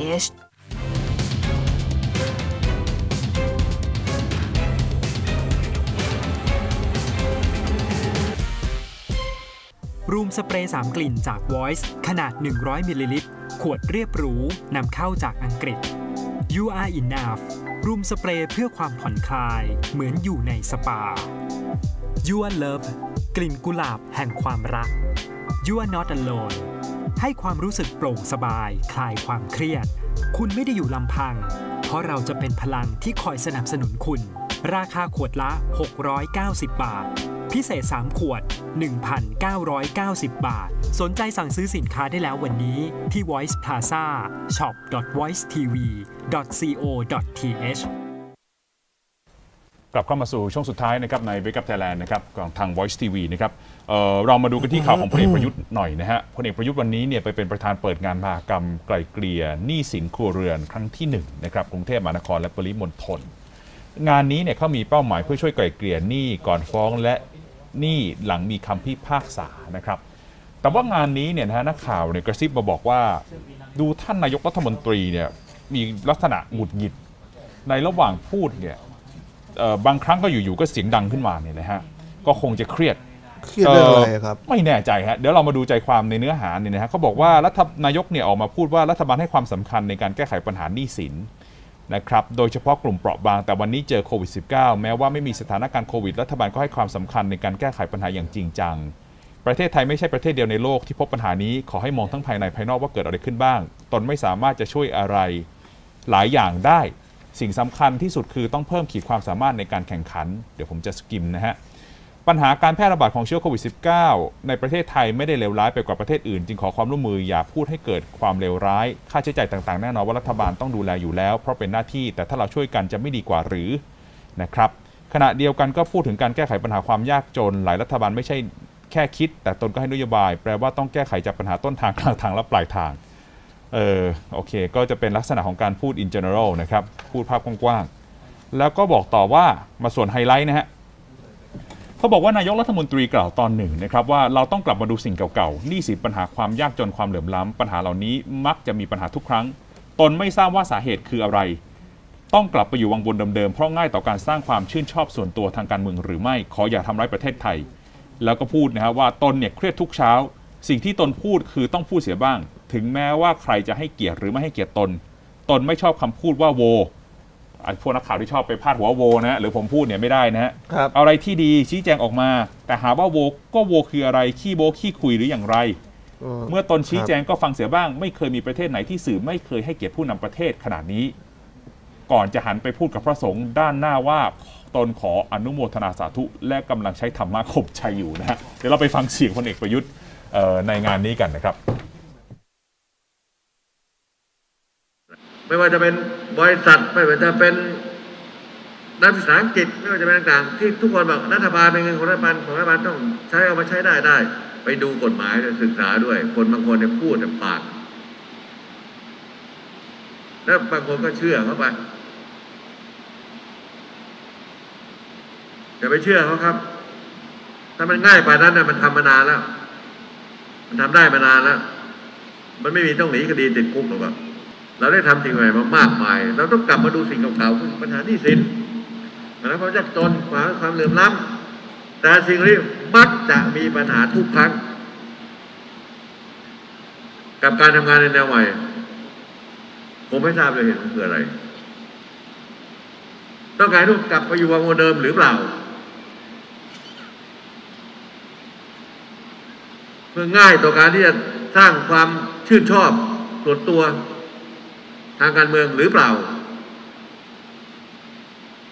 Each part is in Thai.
th รูมสเปรย์ 3 กลิ่นจาก Voice ขนาด 100 มิลลิลิตร ขวดเรียบหรู นำเข้าจากอังกฤษ You are enough รูมสเปรย์เพื่อความผ่อนคลาย เหมือนอยู่ในสปา You are love กลิ่นกุหลาบแห่งความรัก You are not alone ให้ความรู้สึกโปร่งสบาย คลายความเครียด คุณไม่ได้อยู่ลำพัง เพราะเราจะเป็นพลังที่คอยสนับสนุนคุณ ราคาขวดละ 690 บาท พิเศษ 3 ขวด 1,990 บาท สนใจสั่งซื้อสินค้าได้แล้ววันนี้ที่ Voice Plaza shop.voicetv.co.th กลับเข้ามาสู่ช่วงสุดท้ายนะครับใน Wake Up Thailand นะครับของทาง Voice TV นะครับเอ่อเรามาดูกันที่ข่าวของพลเอกประยุทธ์หน่อยนะฮะพลเอกประยุทธ์วันนี้เนี่ยไปเป็นประธานเปิดงานมหากรรมไกลเกลี่ยหนี้สินครัวเรือนครั้งที่หนึ่งนะครับกรุงเทพมหานครและปริมณฑลงานนี้เนี่ยเขามีเป้าหมายเพื่อช่วยไกลเกลี่ยหนี้ก่อนฟ้องและหนี้หลังมีคำพิพากษานะครับ แต่ว่างานนี้เนี่ยนะฮะนักข่าวเนี่ยกระซิบมาบอกว่า ดูท่านนายกรัฐมนตรีเนี่ยมีลักษณะหงุดหงิดในระหว่างพูดเนี่ย เอ่อบางครั้งก็อยู่ๆก็เสียงดังขึ้นมาเนี่ยนะฮะก็คงจะเครียด เครียดเรื่องอะไรครับ ไม่แน่ใจฮะเดี๋ยวเรามาดูใจความในเนื้อหาเนี่ยนะฮะเขาบอกว่ารัฐนายกเนี่ยออกมาพูดว่ารัฐบาลให้ความสำคัญในการแก้ไขปัญหาหนี้สินนะครับโดยเฉพาะกลุ่มเปราะบางแต่วันนี้เจอโควิด -19 แม้ว่าไม่มีสถานการณ์โควิด รัฐบาลก็ให้ความสำคัญในการแก้ไขปัญหาอย่างจริงจัง ประเทศไทยไม่ใช่ประเทศเดียวในโลกที่พบปัญหานี้ขอให้มองทั้งภายในภายนอกว่าเกิดอะไรขึ้นบ้าง ตนไม่สามารถจะช่วยอะไรหลายอย่างได้ สิ่งสำคัญที่สุดคือต้องเพิ่มขีดความสามารถในการแข่งขัน เดี๋ยวผมจะสกิมนะฮะ ปัญหาการแพร่ระบาดของเชื้อโควิด -19 ในประเทศไทยไม่ได้เลวร้ายไปกว่าประเทศอื่น จึงขอความร่วมมืออย่าพูดให้เกิดความเลวร้าย ค่าใช้จ่ายต่างๆ แน่นอนว่ารัฐบาลต้องดูแลอยู่แล้ว เพราะเป็นหน้าที่แต่ถ้าเราช่วยกันจะไม่ดีกว่าหรือนะครับขณะเดียวกันก็พูดถึงการแก้ไขปัญหาความยากจน หลายรัฐบาลไม่ใช่แค่คิด แต่ตนก็ให้นโยบาย แปลว่าต้องแก้ไขจากปัญหาต้นทางกลางทางและปลายทาง เออโอเค ก็จะเป็นลักษณะของการพูด in general นะครับ พูดภาพกว้างๆ แล้วก็บอกต่อว่ามาส่วนไฮไลท์นะฮะเขาบอกว่านายกรัฐมนตรีกล่าวตอนหนึ่งนะครับว่าเราต้องกลับมาดูสิ่งเก่าๆ นี้สิปัญหาความยากจนความเหลื่อมล้ำปัญหาเหล่านี้มักจะมีปัญหาทุกครั้ง ตนไม่ทราบว่าสาเหตุคืออะไร ต้องกลับไปอยู่วังวนเดิมๆเพราะง่ายต่อการสร้างความชื่นชอบส่วนตัวทางการเมืองหรือไม่ขออย่าทำร้ายประเทศไทย แล้วก็พูดนะฮะว่าตนเนี่ยเครียดทุกเช้า สิ่งที่ตนพูดคือต้องพูดเสียบ้าง ถึงแม้ว่าใครจะให้เกียรติหรือไม่ให้เกียรติตน ตนไม่ชอบคำพูดว่าโวไอ้พวกนักข่าวที่ชอบไปพาดหัวโวนะฮะหรือผมพูดเนี่ยไม่ได้นะฮะครับเอาอะไรที่ดีชี้แจงออกมา แต่หาว่าโวก็โวคืออะไรขี้โบขี้คุยหรืออย่างไร เมื่อตนชี้แจงก็ฟังเสียบ้าง ไม่เคยมีประเทศไหนที่สื่อไม่เคยให้เกียรติผู้นำประเทศขนาดนี้ ก่อนจะหันไปพูดกับพระสงฆ์ด้านหน้าว่าตนขออนุโมทนาสาธุ และกำลังใช้ธรรมะข่มใจอยู่นะฮะเดี๋ยวเราไปฟังเสียงพลเอกประยุทธ์เอ่อ ในงานนี้กันนะครับ ไม่ว่าจะเป็นบริษัทไม่ว่าจะเป็นนักศึกษาอังกฤษไม่ว่าจะเป็นต่างๆที่ทุกคนบอกรัฐบาลเป็นเงินของรัฐบาลของรัฐบาลต้องใช้เอามาใช้ได้ได้ ไปดูกฎหมายด้วยศึกษาด้วย คนบางคนเนี่ยพูดแต่ปากแล้วบางคนก็เชื่อเข้าไปอย่าไปเชื่อเขาครับ ถ้ามันง่ายไปนั้นน่ะมันทำมานานแล้ว มันทำได้มานานแล้ว มันไม่มีต้องหนีคดีติดคุกหรอกเราได้ทำสิ่งใหม่มามากมาย เราต้องกลับมาดูสิ่งเก่าๆคือปัญหาหนี้สินปัญหาความยากจนปัญหาความเหลื่อมล้ำแต่สิ่งนี้มักจะมีปัญหาทุกครั้ง กับการทำงานในแนวใหม่ผมไม่ทราบเลยเหตุผลคืออะไร ต้องการทุกกลับไปอยู่วังเดิมหรือเปล่า เพื่อง่ายต่อการที่จะสร้างความชื่นชอบส่วนตัวทางการเมืองหรือเปล่า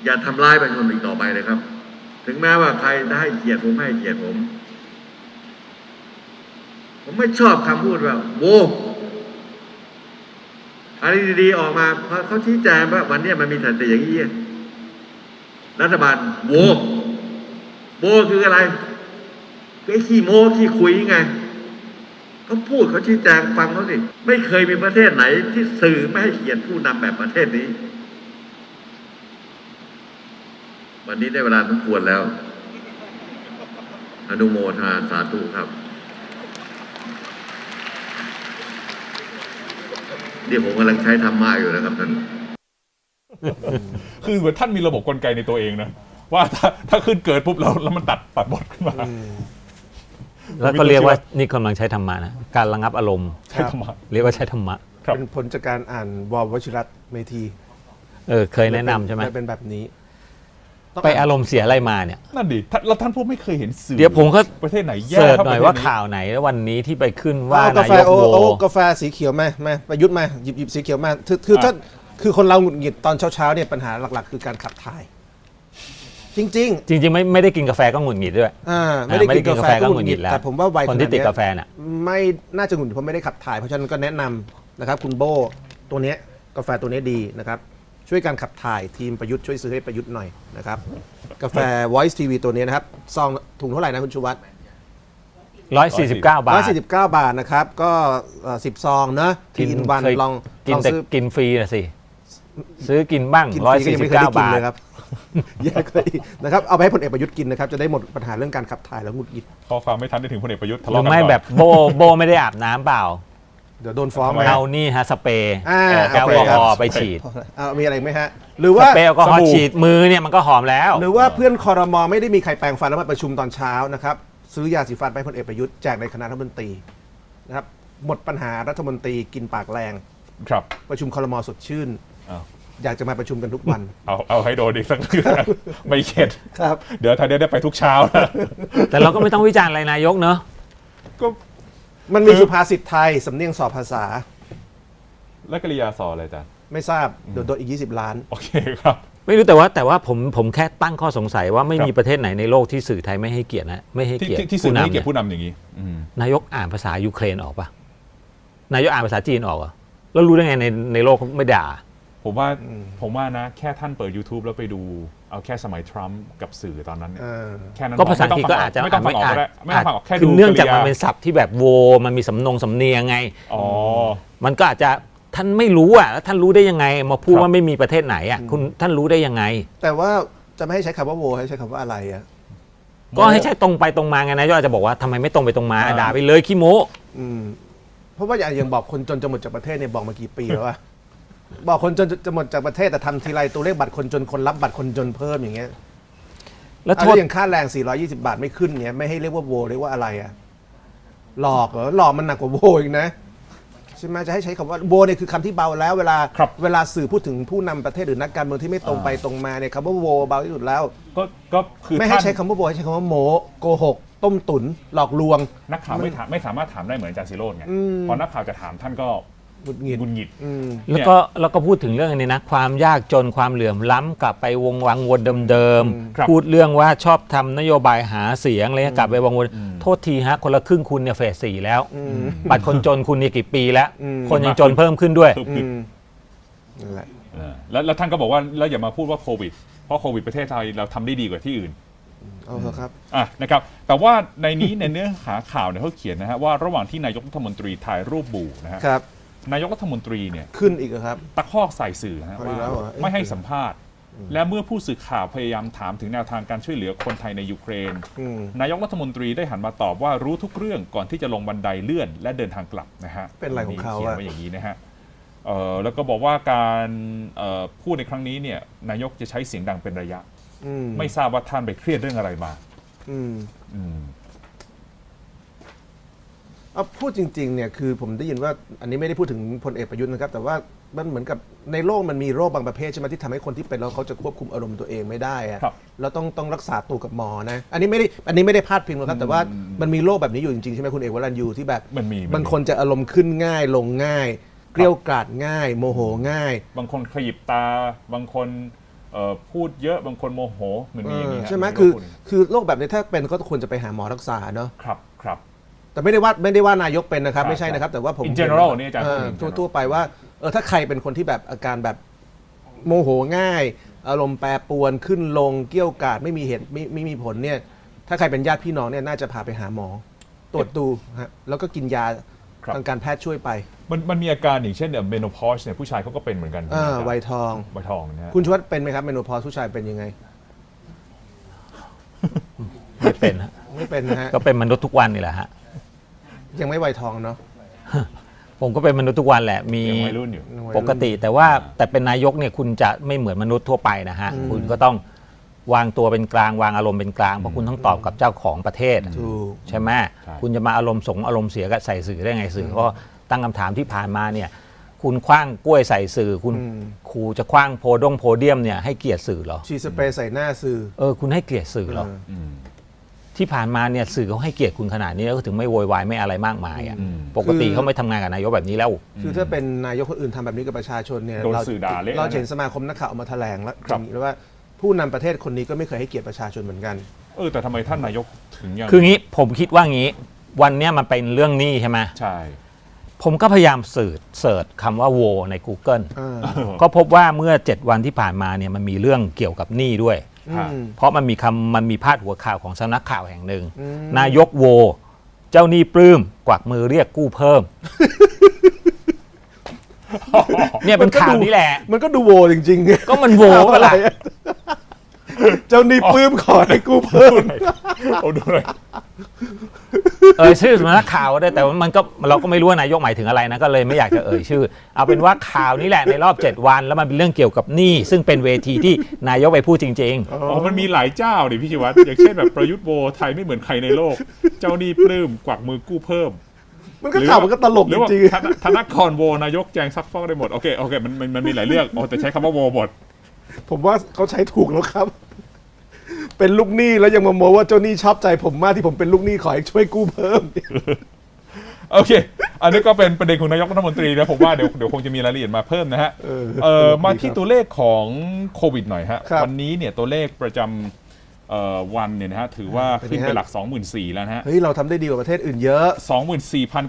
อย่าทำร้ายประชาชนอีกต่อไปเลยครับ ถึงแม้ว่าใครจะให้เกียรติผมให้เกียรติผม ผมไม่ชอบคำพูดว่าโวอะไรดีๆออกมาเพราะเขาชี้แจงว่าวันนี้มันมีสันติอย่างนี้รัฐบาลโวโวคืออะไร คือไอ้ขี้โม้ขี้คุยไงเขาพูดเขาชี้แจงฟังเขาสิไม่เคยมีประเทศไหน ที่สื่อไม่ให้เกียรติผู้นำแบบประเทศนี้ วันนี้ได้เวลาสมควรแล้ว อนุโมทนาสาธุครับนี่ผมกำลังใช้ธรรมะอยู่นะครับท่าน คือเหมือนท่านมีระบบกลไกในตัวเองนะ ว่าถ้าถ้าขึ้นเกิดปุ๊บแล้วแล้วมันตัดตัดบทขึ้นมา แล้วก็เรียกว่านี่กำลังใช้ธรรมะนะการระงับอารมณ์ใช่ธรรมะเรียกว่าใช้ธรรมะครับ เป็นผลจากการอ่านวอลวชิรัตน์เมธีเออเคยแนะนำใช่ไหมเลยเป็นแบบนี้ต้องไปอ่านอารมณ์เสียอะไรมาเนี่ยนั่นดิท่านแล้วท่านพวกไม่เคยเห็นสื่อเดี๋ยวผมก็ประเทศไหนแย่เสิร์ชท่หน่อยประว่าเทศข่าวไหนวันนี้ที่ไปขึ้นว่าว่ากาแฟนายกโอโวโอกาแฟสีเขียวไหมมาประยุทธ์มาหยิบหยิบสีเขียวมาคือคือถ้าคือคนเราหงุดหงิดตอนเช้าๆเนี่ยปัญหาหลัก ๆ คือการขับถ่าย จริง จริงๆไม่ไม่ได้กินกาแฟก็หงุดหงิดด้วย ๆ อ่าไม่ได้อ่าไม่ได้กินกาแฟกินกาแฟก็ก็หหงุงุดดหหงิงิดดแล้วแต่ผมว่าวัยคนที่ขนาดติดเนี้ยกาแฟน่ะ ไม่น่าจะหงุดหงิดเพราะไม่ได้ขับถ่ายเพราะฉะนั้นก็แนะนำนะครับคุณโบตัวเนี้ยกาแฟตัวเนี้ยดีนะครับช่วยการขับถ่ายทีมประยุทธ์ช่วยซื้อให้ประยุทธ์หน่อยนะครับกาแฟ Voice TV ตัวนี้นะครับซองถุงเท่าไหร่นะคุณชูวัตร 149 บาทร้อยสี่สิบเก้าบาทนะครับ ก็สิบซองเนอะทีนวันเคยลองกิลนองแต่ซื้อกินฟรีนะสิ ซื้อกินบ้างกินฟรีก็ยังไม่เคยได้กิน149บาท เลยครับ แยกเลยนะครับเอาไปให้พลเอกประยุทธ์กินนะครับ จะได้หมดปัญหาเรื่องการขับถ่ายแล้วหงุดหงิดข้อความไม่ทันได้ถึงพลเอกประยุทธ์ทะหรืเลาะอกันไม่ก่อน แบบโบโบไม่ได้อาบน้ำเปล่า เดี๋ยวโดนฟ้องไหมเอานี่ฮะสเปรย์อ่าแอลกอฮอล์ไปฉีด เอามีอะไรอีกไหมฮะหรือสว่าเปรย์แอลกอฮอสบู่ล์ฉีดมือเนี่ยมันก็หอมแล้ว หรือว่าเพื่อนคอรมอไม่ได้มีใครแปรงฟันแล้วมาประชุมตอนเช้านะครับซื้อยาสีฟันไปให้พลเอกประยุทธ์แจกในคณะรัฐมนตรีนะครับหมดปัญหารัฐมนตรีกินปากแรง ครับประชุมคอรมอสดชื่น อ้าวอยากจะมาประชุมกันทุกวัน เอาเอาให้โดนอีกสักเรื่องไม่เข็ดครับ เดี๋ยวท่านได้ไปทุกเช้านะแต่เราก็ไม่ต้องวิจารณ์อะไรนายกเนอะก็มันมีสุภาษิตไทย สำเนียงสอบภาษา แล้วกริยาสออะไรอาจารย์ไม่ทราบเดี๋ยวโดนอีก 20 ล้าน โอเคครับ ไม่รู้แต่ว่าแต่ว่าผมผมแค่ตั้งข้อสงสัยว่าไม่ครับมีประเทศไหนในโลกที่สื่อไทยไม่ให้เกียรตินะไม่ให้ที่เกียรติที่ที่สื่อผู้ไม่ให้นำเกียรเนี่ยติผู้นำอย่างนี้อืมนายกอ่านภาษายูเครนออกปะนายกอ่านภาษาจีนออกเหรอแล้วรู้ได้ไงในในโลกไม่ด่า ผมว่าผมว่านะ แค่ท่านเปิด YouTube แล้วไปดู เอาแค่สมัยทรัมป์กับสื่อตอนนั้นเนี่ยเออ แค่นั้นก็ภาษาอังไม่กฤษต้ก็ฟังอาจจะไม่ต้องฟังออกก็ได้ไม่ต้องฟังออกแค่คืดูอเนื่องจากริยมันเป็นศัพท์ที่แบบโว มันมีสำนงสำเนียงไง อ๋อ มันก็อาจจะท่านไม่รู้อะแล้วท่านรู้ได้ยังไง มาพูดครับ ว่าไม่มีประเทศไหนอะคุณท่านรู้ได้ยังไง แต่ว่าจะไม่ให้ใช้คำว่าโวให้ใช้คำว่าอะไรอะก็ให้ใช่ตรงไปตรงมาไงนายกอาจจะบอกว่าทำไมไม่ตรงไปตรงมาอ่า ด่าไปเลยขี้โม้อืมเพราะว่าอย่างอย่างบอกคนจนจะหมดจากประเทศเนี่ยบอกมากี่ปีแล้วอะ บอกคนจนจะหมดจากประเทศแต่ทำทีไรตัวเลขบัตรคนจนคนรับบัตรคนจนเพิ่มอย่างเงี้ยแล้วเอาโทแล้ษวอย่างค่าแรง 420 บาทไม่ขึ้นเนี่ยไม่ให้เรียกว่าโวเรียกว่าอะไรอะหลอกเหรอหลอกมันหนักกว่าโวอีกนะใช่ไหมจะให้ใช้คำว่าโวเนี่ยคือคำที่เบาแล้วเวลาครับเวลาสื่อพูดถึงผู้นำประเทศหรือนักการเมืองที่ไม่ตรงไปตรงมาเนี่ยคำว่าโวเบาที่สุดแล้ว ก็ก็คือไม่ให้ท่านใช้คำว่าโวให้ใช้คำว่าโมโกหก ต้มตุ๋นหลอกลวง นักข่าวไม่ถามไม่สามารถถามได้เหมือนอาจารย์สิโรจน์ไงอืมพอนักข่าวจะถามท่านก็ หงุดหงิดหงุนหงิด อืม แล้วก็แล้วก็พูดถึงเรื่องอันนี้นะ ความยากจนความเหลื่อมล้ำกลับไปวงวังวนเดิมครับ ๆพูดเรื่องว่าชอบทำนโยบายหาเสียงอะไรเงี้ยกลับไปวงวนโทษทีฮะ คนละครึ่งคุณเนี่ยเฟสสี่แล้วบัตรคนจนคุณนี่กี่ปีแล้ว อืม คนยังจนเพิ่มขึ้นด้วย คืออืคือมนั่นแหละ เออแล้วแล้วท่านก็บอกว่าแล้วอย่ามาพูดว่าโควิด เพราะโควิดประเทศไทยเราทำได้ดีกว่าที่อื่น เอาเถอะครับ อะนะครับแต่ว่าในนี้ในเนื้อหาข่าวเนี่ยเขาเขียนนะฮะว่าระหว่างที่นายกรัฐมนตรีถ่ายรูปบูนะฮะครับ นายกรัฐมนตรีเนี่ยขึ้นอีกเหรอครับ ตะคอกใส่สื่อฮะเอาว่าอีกแล้วเหรอเอ๊ะไม่ให้สัมภาษณ์ และเมื่อผู้สื่อข่าวพยายามถามถึงแนวทางการช่วยเหลือคนไทยในยูเครน อืมนายกรัฐมนตรีได้หันมาตอบว่ารู้ทุกเรื่องก่อนที่จะลงบันไดเลื่อนและเดินทางกลับนะฮะเป็นอะไรของเขาขียนอะไว้อย่างนี้นะฮะเอ่อแล้วก็บอกว่าการเอ่อพูดในครั้งนี้เนี่ยนายกจะใช้เสียงดังเป็นระยะ อืมไม่ทราบว่าท่านไปเครียดเรื่องอะไรมา อืมอืม เอาพูดจริงๆเนี่ยคือผมได้ยินว่าอันนี้ไม่ได้พูดถึงพลเอกประยุทธ์นะครับ แต่ว่ามันเหมือนกับในโลกมันมีโรคบางประเภทใช่ไหมที่ทำให้คนที่เป็นแล้วเขาจะควบคุมอารมณ์ตัวเองไม่ได้อะครับแล้วต้องต้องรักษาตัวกับหมอนะ อันนี้ไม่ได้อันนี้ไม่ได้พาดพิงหรอกครับแต่ว่าอืมมันมีโรคแบบนี้อยู่จริงๆใช่ไหมคุณเอกวรันยูที่แบบมันมีมัมี บางคนจะอารมณ์ขึ้นง่ายลงง่าย เกลียวกราดง่าย โมโหง่าย บางคนขยิบตา บางคนเอ่อพูดเยอะ บางคนโมโหมันมีอย่างนี้เออฮะใช่ไหมนคือโลกพวกนี้คือโรคแบบนี้ถ้าเป็นก็ควรจะไปหาหมอรักษาเนาะ ครับครับ แต่ไม่ได้ว่าไม่ได้ว่านายกเป็นนะครับครับไม่ใช่นะครับ แต่ว่าผม In general นี่อาจารย์เพูด in general ทั่วๆไปว่าเออถ้าใครเป็นคนที่แบบอาการแบบโมโหง่าย อารมณ์แปรปรวนขึ้นลงเกี้ยวกราดไม่มีเหตุไม่ไม่มีผลเนี่ย ถ้าใครเป็นญาติพี่น้องเนี่ยน่าจะพาไปหาหมอ ตรวจดูฮะแล้วก็กินยาครับ ทางการแพทย์ช่วยไปมันมันมีอาการอย่างเช่นเมโนพอสเนี่ยผู้ชายเขาก็เป็นเหมือนกันอ่าใช่ไหมวัยทอง วัยทองนะฮะคุณชวัตเป็นไหมครับเมโนพอสผู้ชายเป็นยังไง ไม่เป็นฮะไม่เป็นนะฮะก็เป็นมนุษย์ทุกวันนี่แหละฮะ ยังไม่วัยทองเนาะ ผมก็เป็นมนุษย์ทุกวันแหละมียังวัยรุ่นอยู่ ปกติแต่ว่าแต่เป็นนายกเนี่ยคุณจะไม่เหมือนมนุษย์ทั่วไปนะฮะคุณก็ต้องวางตัวเป็นกลางวางอารมณ์เป็นกลางเพราะคุณต้องตอบกับเจ้าของประเทศ ถูก ใช่ไหมใช่คุณจะมาอารมณ์สงอารมณ์เสียกับใส่สื่อได้ไงสื่อก็ตั้งคำถามที่ผ่านมาเนี่ย คุณคว้างกล้วยใส่สื่อ คุณอืม ครูจะคว้างโพดงโพเดียมเนี่ยให้เกียรติสื่อเหรอฉีดสเปรย์ใส่หน้าสื่อ เออคุณให้เกียรติสื่อเหรอเอออืม ที่ผ่านมาเนี่ยสื่อเขาให้เกียรติคุณขนาดนี้แล้วก็ถึงไม่โวยวายไม่อะไรมากมายอะอืมปกติคือเขาไม่ทำงานกับนายกแบบนี้แล้ว คือถ้าเป็นนายกคนอื่นทำแบบนี้กับประชาชนเนี่ยโดนเราสื่อด่าเละเรานะเห็นสมาคมนักข่าวออกมาแถลงแล้วครับอย่างนี้แล้วว่าผู้นำประเทศคนนี้ก็ไม่เคยให้เกียรติประชาชนเหมือนกัน เออแต่ทำไมท่านนายกถึงยังคืองี้ผมคิดว่างี้ วันเนี้ยมันเป็นเรื่องหนี้ใช่ไหมใช่ผมก็พยายามสืบเสิร์ชคำว่าโวใน Google เออ ก็พบว่าเมื่อ 7 วันที่ผ่านมาเนี่ยมันมีเรื่องเกี่ยวกับหนี้ด้วยฮะอืม เพราะมันมีคำมันมีพาดหัวข่าวของสำนักข่าวแห่งหนึ่งอืมนายกโว เจ้าหนี้ปลื้มกวักมือเรียกกู้เพิ่ม เนี่ยเป็นข่าวนี้แหละ มันก็ดูโวจริงๆ ก็มันโวปะล่ะอ เจ้านี่ปลื้มขอให้กูเพิ่มโอ้ดูเลยเอ่ยชื่อสำนักข่าวก็ได้แต่ว่ามันก็เราก็ไม่รู้ว่านายกหมายถึงอะไรนะก็เลยไม่อยากจะเอ่ยชื่อ เอาเป็นว่าข่าวนี้แหละในรอบ 7 วัน แล้วมันเป็นเรื่องเกี่ยวกับหนี้ซึ่งเป็นเวทีที่นายกไปพูดจริงๆอ๋อ มันมีหลายเจ้าดิพี่ชิวัตรอย่างเช่นแบบประยุทธ์โวไทยไม่เหมือนใครในโลก เจ้าหนี้ปลื้มกวักมือกู้เพิ่ม มันก็ข่าวมันก็ตลกหรืจอว่าริงธนธนครโวนายกแจงซักฟอกได้หมด โอเค โอเค มันมันมันมีหลายเรื่องโอ้แต่ใช้คำว่าโวหมด ๆผมว่าเขาใช้ถูกแล้วครับ เป็นลูกหนี้แล้วยังมาโมว่าเจ้าหนี้ชอบใจผมมากที่ผมเป็นลูกหนี้ขอให้ช่วยกู้เพิ่ม โอเค อันนี้ก็เป็นประเด็นของนายกรัฐมนตรีนะผมว่าเดี๋ยวเดี๋ยวคงจะมีรายละเอียดมาเพิ่มนะฮะเออเออมาที่ตัวเลขของโควิดหน่อยฮะครับวันนี้เนี่ยตัวเลขประจำเอ่อวันเนี่ยนะฮะถือว่าเป็นไงขึ้นไปฮะ หลัก 24,000แล้วนะฮะ เฮ้ยเราทำได้ดีกว่าประเทศอื่นเยอะ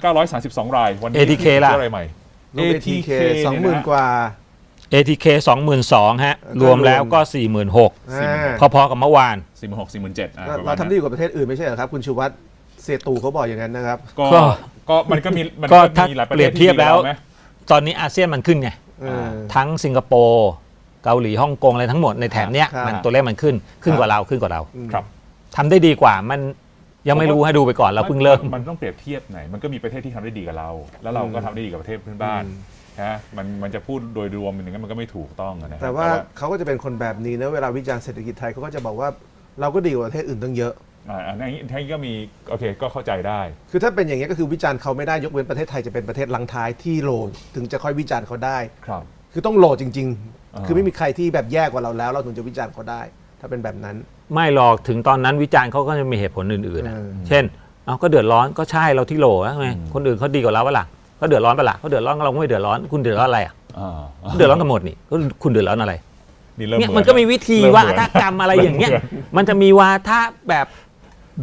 24,932 ราย วันนี้ ATK ล่ะอะไรใหม่ รวม ATK สองหมื่นเยะฮะกว่า ATK 22,000ฮะก็รรววมมแล้วก็ 46,000 อ่าพอๆกับเมื่อวานสี่หมื่นหกสี่หมื่นเจ็ดอ่าเราประเรามาณทำได้ดีกว่าประเทศอื่นไม่ใช่เหรอครับ คุณชูวัตรเซตูเขาบอกอย่างนั้นนะครับ ก็ก็ก็มันก็มีมันก็ก็ถ้ามีหลายประเปรีเทยศบเทียบแล้วที่ดีกาไหมตอนนี้อาเซียนมันขึ้นไง เออ ทั้งสิงคโปร์เกาหลีฮ่องกงอะไรทั้งหมดในแถบเนี้ยครับ มันตัวเลขมันขึ้นขึ้นกว่าเราขึ้นกว่าเราครับ ทำได้ดีกว่ามันยังไม่รู้ให้ดูไปก่อนเราเพิ่งเริ่มนมันต้องเปรียบเทียบไหน มันก็มีประเทศที่ทำได้ดีกับเรา แล้วเราก็ทำได้ดีกับประเทศเพื่อนบ้าน นะมันมันจะพูดโดยรวมอย่างนั้นมันก็ไม่ถูกต้องอะนะครับแต่ว่าเขาก็จะเป็นคนแบบนี้นะเวลาวิจารณ์เศรษฐกิจไทยเขาก็จะบอกว่าเราก็ดีกว่าประเทศอื่นตั้งเยอะ อ่าอันนี้ทั้งก็มีโอเคก็เข้าใจได้คือถ้าเป็นอย่างนี้ยก็คือวิจารณ์เขาไม่ได้ยกเว้นประเทศไทยจะเป็นประเทศลังท้ายที่โหลถึงจะค่อยวิจารณ์เขาได้ ครับ คือต้องโหลจริงอ่าๆคือไม่มีใครที่แบบแย่กว่าเราแล้ว เราถึงจะวิจารณ์เขาได้ ถ้าเป็นแบบนั้น ไม่หรอกถึงตอนนั้นวิจารณ์เขาก็จะมีเหตุผลอื่นๆอะเออเช่นเอาก็เดือดร้อนก็ใช่เราที่โหลแล้วไงคนอื่นเขาดีกว่าเราปะล่ะ ก็เดือดร้อนปะล่ะเขาเดือดร้อนเราก็ไม่เดือดร้อน คุณเดือดร้อนอะไรอะอ่าเดือดร้อนกันหมดนี่ก็คุณเดือดร้อนอะไรนี่เริ่มเนี่ยเหมันก็มีวิธีเริ่วาเหมือนทกรรมอะไรอย่างเงี้ยริ่มหมืนมันจะมีวาทะแบบ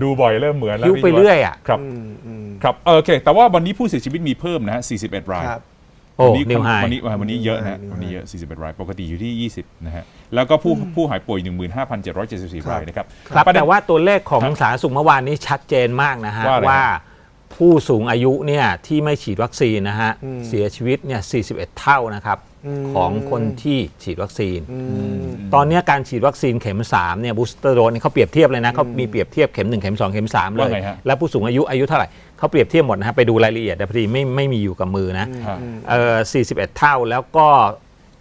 ดูบ่อยเริ่มเหมือนแล้วคิ้วไปเรื่อยอะครับอืมอืมครับเออโอเค แต่ว่าวันนี้ผู้เสียชีวิตมีเพิ่มนะฮะ41 รายครับโอ้วันนี้นิวไฮวันนี้วันนี้เยอะนะฮะนิวไฮวันนี้เยอะ 41 ราย ปกติอยู่ที่ 20 นะฮะ แล้วก็ผู้ผู้หายป่วย 15,774 รายนะครับ ครับประเด็นแต่ว่าตัวเลขของครับสาธารณสุขเมื่อวานนี้ชัดเจนมากนะฮะว่าอะไรว่า ผู้สูงอายุเนี่ยที่ไม่ฉีดวัคซีนนะฮะอืมเสียชีวิตเนี่ย 41 เท่านะครับอืมของคนที่ฉีดวัคซีนอืมตอนเนี้ยการฉีดวัคซีนเข็ม3เนี่ยบูสเตอร์โดสเขาเปรียบเทียบเลยนะเขามีเปรียบเทียบเข็ม 1 เข็ม 2 เข็ม 3 เลว่ายไงฮะแล้วผู้สูงอายุอายุเท่าไหร่เขาเปรียบเทียบหมดนะฮะไปดูรายละเอียดแต่พอดีไม่ไม่มีอยู่กับมือนะฮะเอ่อ41 เท่าแล้วก็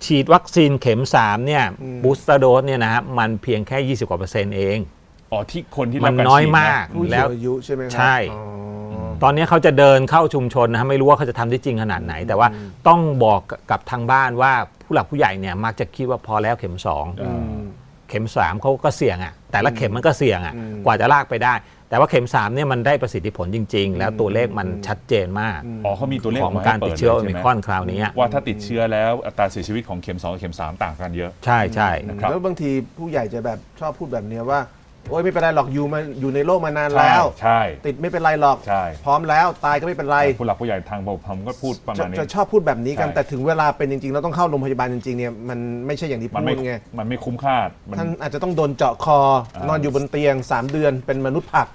ฉีดวัคซีนเข็ม3เนี่ยบูสเตอร์โดสเนี่ยนะฮะมันเพียงแค่ 20กว่าเปอร์เซ็นต์เอง อ๋อที่คนที่มัรับนการน้อยฉีดะมากผู้สูแล้ว งอายุใช่ไหมครัใช่ อ๋อตอนนี้เขาจะเดินเข้าชุมชนนะฮะไม่รู้ว่าเขาจะทำได้จริงขนาดไหน แต่ว่าต้องบอกกับทางบ้านว่าผู้หลักผู้ใหญ่เนี่ยมักจะคิดว่าพอแล้วเข็ม2อ่าเข็ม3เขาก็เสี่ยงอะแต่ละเข็มมันก็เสี่ยงอะอืม กว่าจะลากไปได้ แต่ว่าเข็ม3เนี่ยมันได้ประสิทธิผลจริง ๆ แล้วตัวเลขมันชัดเจนมาก อ๋อเขามีตัวเลขขออองกมาการให้ติเปิดดเชื้อโอลยมิใช่ไหครอนคราวนี้ว่าถ้าติดเชื้อแล้วอัตราเสียชีวิตของเข็ม2กับเข็ม3ต่างกันเยอะ ใช่ใช่ นะครับ แล้วบางทีผู้ใหญ่จะแบบชอบพูดแบบเนี้ยว่า โอ๊ยไม่เป็นไรหรอกอยู่มาอยู่ในโลกมานานใช่แล้ว ใช่ ติดไม่เป็นไรหรอก ใช่ พร้อมแล้วตายก็ไม่เป็นไร ผู้หลักผู้ใหญ่ทางผมก็พูดประจะมาณนี้ จะชอบพูดแบบนี้กันใช่ แต่ถึงเวลาเป็นจริงๆแล้วต้องเข้าโรงพยาบาลจริงๆเนี่ยมันไม่ใช่อย่างที่มันพูไม่ดไงมันไม่คุ้มค่ามัน ท่านอาจจะต้องโดนเจาะคออ่านนอนอยู่บนเตียง 3 เดือนเป็นมนุษย์ผัก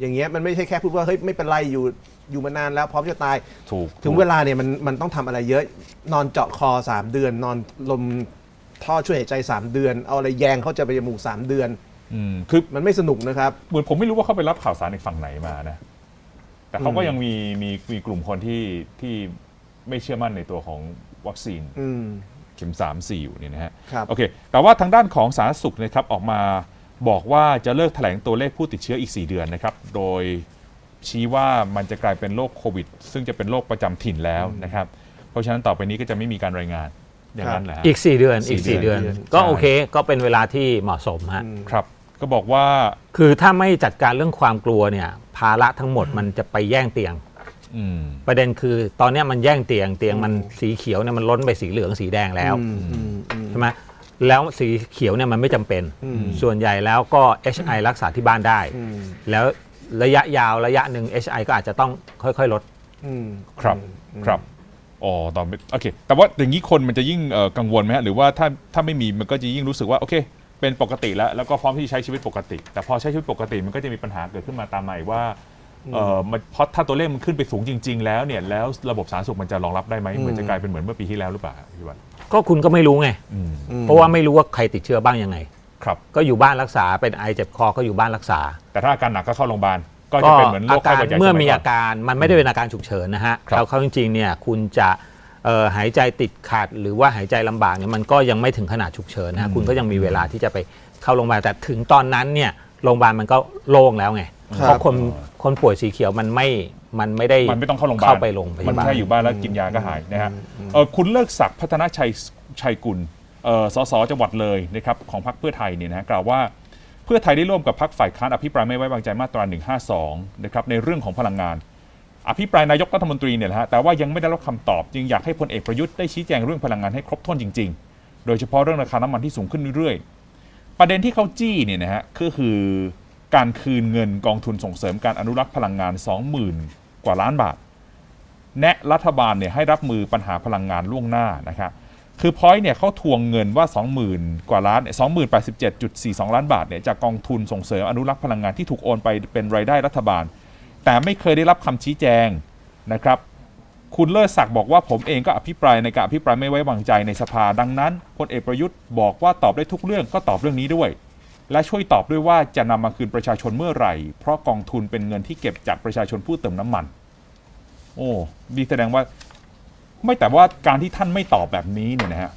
อย่างเงี้ยมันไม่ใช่แค่พูดว่าเฮ้ยไม่เป็นไรอยู่อยู่มานานแล้วพร้อมจะตายถูกถึงเวลาเนี่ยมันมันต้องทำอะไรเยอะ นอนเจาะคอ 3 เดือน นอนลมท่อช่วยหายใจ 3 เดือน เอาอะไรแยงเข้าจะไปจมูก3 เดือน อืมคือมันไม่สนุกนะครับ เหมือนผมไม่รู้ว่าเขาไปรับข่าวสารในฝั่งไหนมานะ แต่เขาก็อืมยังมีมีมีกลุ่มคนที่ที่ไม่เชื่อมั่นในตัวของวัคซีนอืม เข็ม 3 4 อยู่เนี่ยนะฮะครับ โอเค แต่ว่าทางด้านของสาธารณสุขนะครับออกมาบอกว่าจะเลิกแถลงตัวเลขผู้ติดเชื้ออีก 4 เดือนนะครับ โดยชี้ว่ามันจะกลายเป็นโรคโควิด ซึ่งจะเป็นโรคประจำถิ่นแล้วนะครับ เพราะฉะนั้นต่อไปนี้ก็จะไม่มีการรายงานอย่างนั้นแหละฮะ อีก 4 เดือนสี่อีก4เดืเดืออนน ก็ใช่โอเคก็เป็นเวลาที่เหมาะสมฮะ ครับ ก็บอกว่า คือถ้าไม่จัดการเรื่องความกลัวเนี่ย ภาระทั้งหมดมันจะไปแย่งเตียง อืม ประเด็นคือตอนเนี้ยมันแย่งเตียงเตียงมันสีเขียวเนี่ยมันล้นไปสีเหลืองสีแดงแล้วอืมอืมอืม ใช่ไหมแล้วสีเขียวเนี่ยมันไม่จำเป็น อืม ส่วนใหญ่แล้วก็ HI รักษาที่บ้านได้ อืมแล้วระยะยาวระยะหนึ่ง HI ก็อาจจะต้องค่อยๆลด อืม ครับอืมครับอ๋อตอนโอเค แต่ว่าอย่างนี้คนมันจะยิ่งเอ่อกังวลไหมฮะหรือว่าถ้าถ้าไม่มีมันก็จะยิ่งรู้สึกว่าโอเค เป็นปกติแล้วแล้วก็พร้อมที่จะใช้ชีวิตปกติ แต่พอใช้ชีวิตปกติมันก็จะมีปัญหาเกิดขึ้นมาตามมาอีกว่าเอ่อมันเพราะถ้าตัวเลขมันขึ้นไปสูงจริง ๆ แล้วเนี่ยแล้วระบบสาธารณสุขมันจะรองรับได้ไหมเหมือนจะกลายเป็นเหมือนเมื่อปีที่แล้วหรือเปล่าพี่วันก็คุณก็ไม่รู้ไง อืมอืมเพราะว่าไม่รู้ว่าใครติดเชื้อบ้างยังไง ครับ ก็อยู่บ้านรักษาเป็นไอเจ็บคอก็อยู่บ้านรักษาแต่ถ้าอาการหนักก็เข้าโรงพยาบาลก็จะเป็นเหมือนโรอาคไข้การหวัดใหญ่เมื่อสยมีก่น อาการมันไม่ได้เป็นอาการฉุกเฉินนะฮะครับแล้วเขาจริงๆเนี่ยคุณจะเอ่อ หายใจติดขัด หรือว่าหายใจลำบากเนี่ยมันก็ยังไม่ถึงขนาดฉุกเฉินนะฮะคุณก็ยังมีเวลาที่จะไปเข้าโรงพยาบาลแต่ถึงตอนนั้นเนี่ยโรงพยาบาลมันก็โล่งแล้วไงครับเพราะคนคนป่วยสีเขียวมันไม่มันไม่ได้มันไม่ต้องเข้าโรงพยาบาลเข้าไปโรงพยาบาลมันแค่อยู่บ้านแล้วกินยาก็หายนะฮะเออคุณเลิกศักดิ์พัฒนาชัยชัยกุลเอ่อสสจังหวัดเลยนะครับของพรรคเพื่อไทยเนี่ยนะฮะกล่าวว่าเพื่อไทยได้ร่วมกับพรรคฝ่ายค้านอภิปรายไม่ไว้วางใจมาตรา 152 นะครับในเรื่องของพลังงาน อภิปรายนายกรัฐมนตรีเนี่ยแหละฮะแต่ว่ายังไม่ได้รับคำตอบ จึงอยากให้พลเอกประยุทธ์ได้ชี้แจงเรื่องพลังงานให้ครบถ้วนจริง ๆ โดยเฉพาะเรื่องราคาน้ำมันที่สูงขึ้นเรื่อยๆ ประเด็นที่เขาจี้เนี่ยนะฮะก็คือการคืนเงินกองทุนส่งเสริมการอนุรักษ์พลังงาน 20,000 กว่าล้านบาท แนะรัฐบาลเนี่ยให้รับมือปัญหาพลังงานล่วงหน้านะครับคือพอยต์เนี่ยเขาทวงเงินว่า 20,000 กว่าล้านสองหมื่นแปดสิบเจ็ดจุดสี่สองล้านบาทเนี่ยจากกองทุนส่งเสริมอนุรักษ์พลังงานที่ถูกโอนไปเป็นรายได้รัฐบาล แต่ไม่เคยได้รับคำชี้แจงนะครับ คุณเลิศศักดิ์บอกว่าผมเองก็อภิปรายในการอภิปรายไม่ไว้วางใจในสภาดังนั้นพลเอกประยุทธ์บอกว่าตอบได้ทุกเรื่องก็ตอบเรื่องนี้ด้วย และช่วยตอบด้วยว่าจะนำมาคืนประชาชนเมื่อไหร่ เพราะกองทุนเป็นเงินที่เก็บจากประชาชนผู้เติมน้ำมัน โอ้ดีแสดงว่า ไม่แต่ว่าการที่ท่านไม่ตอบแบบนี้เนี่ยนะฮะ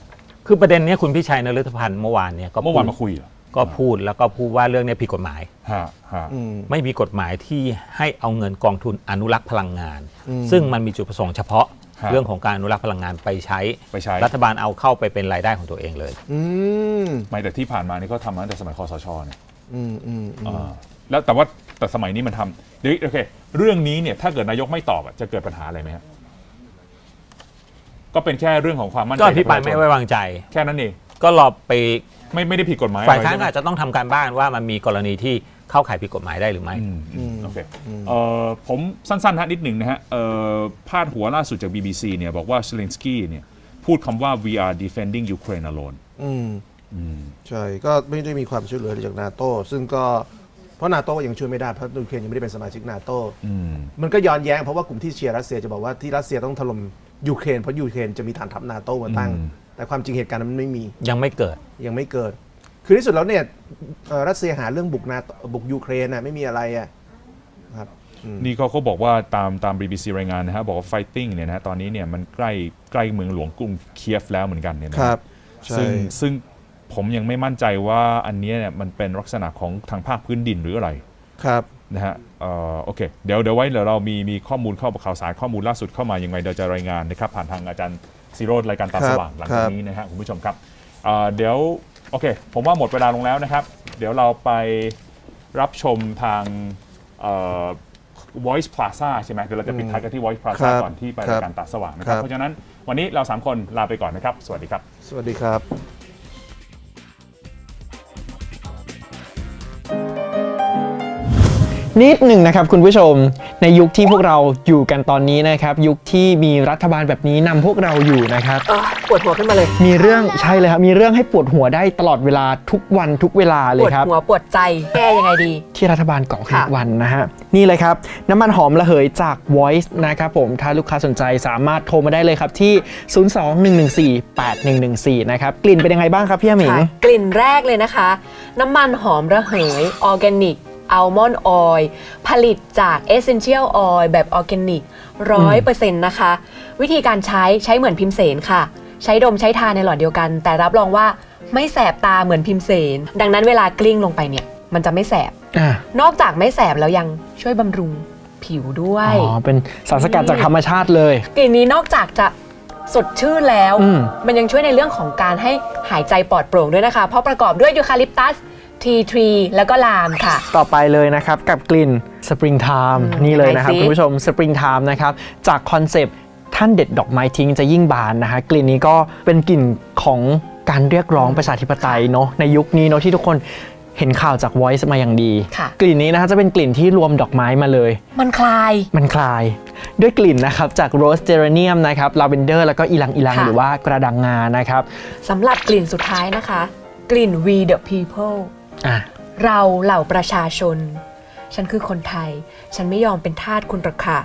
คือประเด็นเนี้ยคุณพิชัยนฤทธพันธ์เมื่อวานเนี่ยก็เมื่อวานพูดมาคุยเหรอ ก็พูดแล้วก็พูดว่าเรื่องเนี้ยผิดกฎหมาย ฮะฮะ อืม ไม่มีกฎหมายที่ให้เอาเงินกองทุนอนุรักษ์พลังงาน อืม ซึ่งมันมีจุดประสงค์เฉพาะฮะเรื่องของการอนุรักษ์พลังงานไปใช้ ไปใช้ รัฐบาลเอาเข้าไปเป็นรายได้ของตัวเองเลย อืมไม่แต่ที่ผ่านมานี่เขาทำมาตั้งแต่สมัยคอสชเนี่ยอืมอืมอืมอ่าแล้วแต่ว่าแต่สมัยนี้มันทำเดี๋ยวโอเค เรื่องนี้เนี่ยถ้าเกิดนายกไม่ตอบอะจะเกิดปัญหาอะไรไหมครับก็เป็นแค่เรื่องของความมั่นใจก็อภิปรายของไม่ประชชนไว้วางใจ แค่นั้นเอง ก็รอไป ไม่ไม่ได้ผิดกฎหมายฝ่ายค้านอะไรอาจจะต้องทำการบ้านว่ามันมีกรณีที่เข้าข่ายผิดกฎหมายได้หรือไม่ อืมอืมโอเคเอ่อผมสั้นๆฮะนิดหนึ่งนะฮะเอ่อพาดหัวล่าสุดจาก BBC เนี่ยบอกว่าเซเลนสกี้เนี่ยพูดคำว่า we are defending Ukraine alone อืมอืมใช่ก็ไม่ได้มีความช่วยเหลือจากนาโต้ซึ่งก็เพราะนาโต้ยังช่วยไม่ได้เพราะยูเครนยังไม่ได้เป็นสมาชิกนาโต้อืมมันก็ย้อนแย้งเพราะว่ากลุ่มที่เชียร์รัสเซียจะบอกว่าที่รัสเซียต้องถล่มยูเครนเพราะยูเครนจะมีฐานทัพนาโต้มาตั้งอืม แต่ความจริงเหตุการณ์นั้นมันไม่มียังไม่เกิด ยังไม่เกิด คือที่สุดแล้วเนี่ยเอ่อรัสเซียหาเรื่องบุกนาบุกยูเครนน่ะไม่มีอะไรอะครับอืมนี่เขาเขาบอกว่าตามตาม BBC รายงานนะฮะบอกว่า fighting เนี่ยนะฮะตอนนี้เนี่ยมันใกล้ใกล้เมืองหลวงกรุงเคียฟแล้วเหมือนกันเนี่ยนะคฮะรับใช่ ซึ่งซึ่งผมยังไม่มั่นใจว่าอันเนี้ยเนี่ยมันเป็นลักษณะของทางภาคพื้นดินหรืออะไรครับ นะฮะเอ่อโอเค เดี๋ยวเดี๋ยวไว้เดี๋ยวเรามีมีข้อมูลเข้าข่าวสารข้อมูลล่าสุดเข้ามายังไงเดี๋ยวจะรายงานนะครับผ่านทางอาจารย์ ซีโรดรายการตาครับสว่างหลังครัจากบนี้นะฮะคุณผู้ชมครับเอ่อเดี๋ยวโอเค ผมว่าหมดเวลาลงแล้วนะครับ เดี๋ยวเราไปรับชมทางเอ่อ Voice Plaza ใช่ไหมเดี๋ยวเราจะปิดท้ายกันที่ Voice ครั Plaza บก่อนที่ไปครัราบยการตาสว่างนะครับครับ เพราะฉะนั้นวันนี้เราสามคนลาไปก่อนนะครับ สวัสดีครับ สวัสดีครับ นิดหนึ่งนะครับคุณผู้ชม ในยุคที่พวกเราอยู่กันตอนนี้นะครับ ยุคที่มีรัฐบาลแบบนี้นำพวกเราอยู่นะครับ เออปวดหัวขึ้นมาเลย มีเรื่องใช่เลยครับ มีเรื่องให้ปวดหัวได้ตลอดเวลาทุกวันทุกเวลาเลปยวดครับ หัวปวดใจแก้ยังไงดี ที่รัฐบาลเกาะขึ้นค่ะ ทุกวันนะฮะ นี่เลยครับ น้ำมันหอมระเหยจาก Voice นะครับผม ถ้าลูกค้าสนใจสามารถโทรมาได้เลยครับที่ 02-114-8114 นะครับ กลิ่นเป็นยังไงบ้างครับพี่อาหมิง ค่ะกลิ่นแรกเลยนะคะ น้ำมันหอมระเหยออร์แกนิก อัลมอนด์ออยล์ผลิตจาก Essential Oil แบบออร์แกนิกร้อยเปอร์เซ็นต์นะคะ วิธีการใช้ใช้เหมือนพิมเสนค่ะ ใช้ดมใช้ทาในหลอดเดียวกัน แต่รับรองว่าไม่แสบตาเหมือนพิมเสน ดังนั้นเวลากลิ้งลงไปเนี่ย มันจะไม่แสบอะนอกจากไม่แสบแล้วยังช่วยบำรุงผิวด้วย อ๋อ เป็นสารสกัดจากธรรมชาติเลย กลิ่นนี้นอกจากจะสดชื่นแล้วอืมมันยังช่วยในเรื่องของการให้หายใจปลอดโปร่งด้วยนะคะ เพราะประกอบด้วยยูคาลิปตัส ทีทรีแล้วก็ลามค่ะ ต่อไปเลยนะครับกับกลิ่น Spring Time อืมนี่เลยนะครับไหนสิ คุณผู้ชม Spring Time นะครับจากคอนเซปต์ท่านเด็ดดอกไม้ทิ้งจะยิ่งบานนะฮะกลิ่นนี้ก็เป็นกลิ่นของการเรียกร้องประชาธิปไตยเนาะในยุคนี้เนาะที่ทุกคนเห็นข่าวจาก Voice มาอย่างดี ค่ะ กลิ่นนี้นะฮะจะเป็นกลิ่นที่รวมดอกไม้มาเลย มันคลาย มันคลายด้วยกลิ่นนะครับจากโรสเจเรเนียมนะครับลาเวนเดอร์แล้วก็อีลังอีลังค่ะ หรือว่ากระดังงานะครับ สำหรับกลิ่นสุดท้ายนะคะ กลิ่น We the People อะเราเหล่าประชาชน ฉันคือคนไทย ฉันไม่ยอมเป็นทาสคุณหรอกค่ะ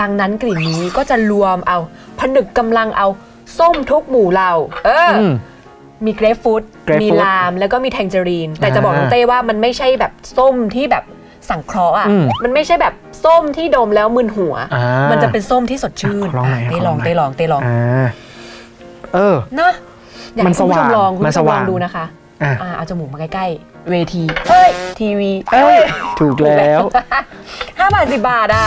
ดังนั้นกลิ่นนี้ก็จะรวมเอาผนึกกำลังเอาส้มทุกหมู่เหล่า เออออืมมีเกรฟฟรุต grapefruit มีลาม แล้วก็มีแทงเจอรีน แต่จะบอกอ่าน้องเต้ว่ามันไม่ใช่แบบส้มที่แบบสังเคราะห์อะ อืมมันไม่ใช่แบบส้มที่ดมแล้วมึนหัว อ่ามัมันจะเป็นส้มที่สดชื่นขอลองหน่อยเต้ขอลลอองงหน่อย เต้ลองเต้ลองอ่าเออเนอะอยากมันให้คุณผู้ชสว่ามงลองคุณมันผู้ชสมลว่าองงดูนะคะอะ อ่าเอาจมูกมาใกล้ๆ เวทีเอ้ยทีวีเอ้ยถูกแล้ว ห้าบาทสิบบาทอะ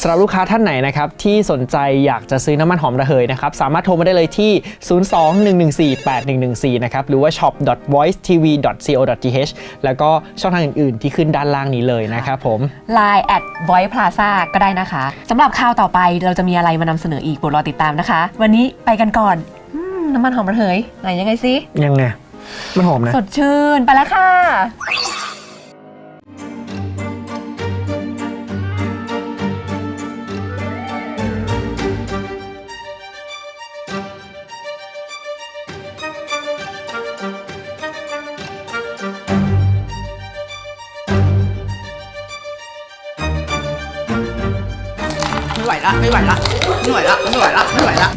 สำหรับลูกค้าท่านไหนนะครับที่สนใจอยากจะซื้อน้ำมันหอมระเหยนะครับสามารถโทรมาได้เลยที่ 02-114-8114 นะครับหรือว่า shop.voicetv.co.th แล้วก็ช่องทางอื่นๆที่ขึ้นด้านล่างนี้เลยนะครับผม Line at Voice Plaza ก็ได้นะคะสำหรับข่าวต่อไปเราจะมีอะไรมานำเสนออีกโปรดรอติดตามนะคะ วันนี้ไปกันก่อนอืมน้ำมันหอมระเหยไหนยังไงสิ ยังไง มันหอมนะ สดชื่นไปแล้วค่ะไม่ไหวละไม่ไหวละไม่ไหวละไม่ไหวละไม่ไหวละ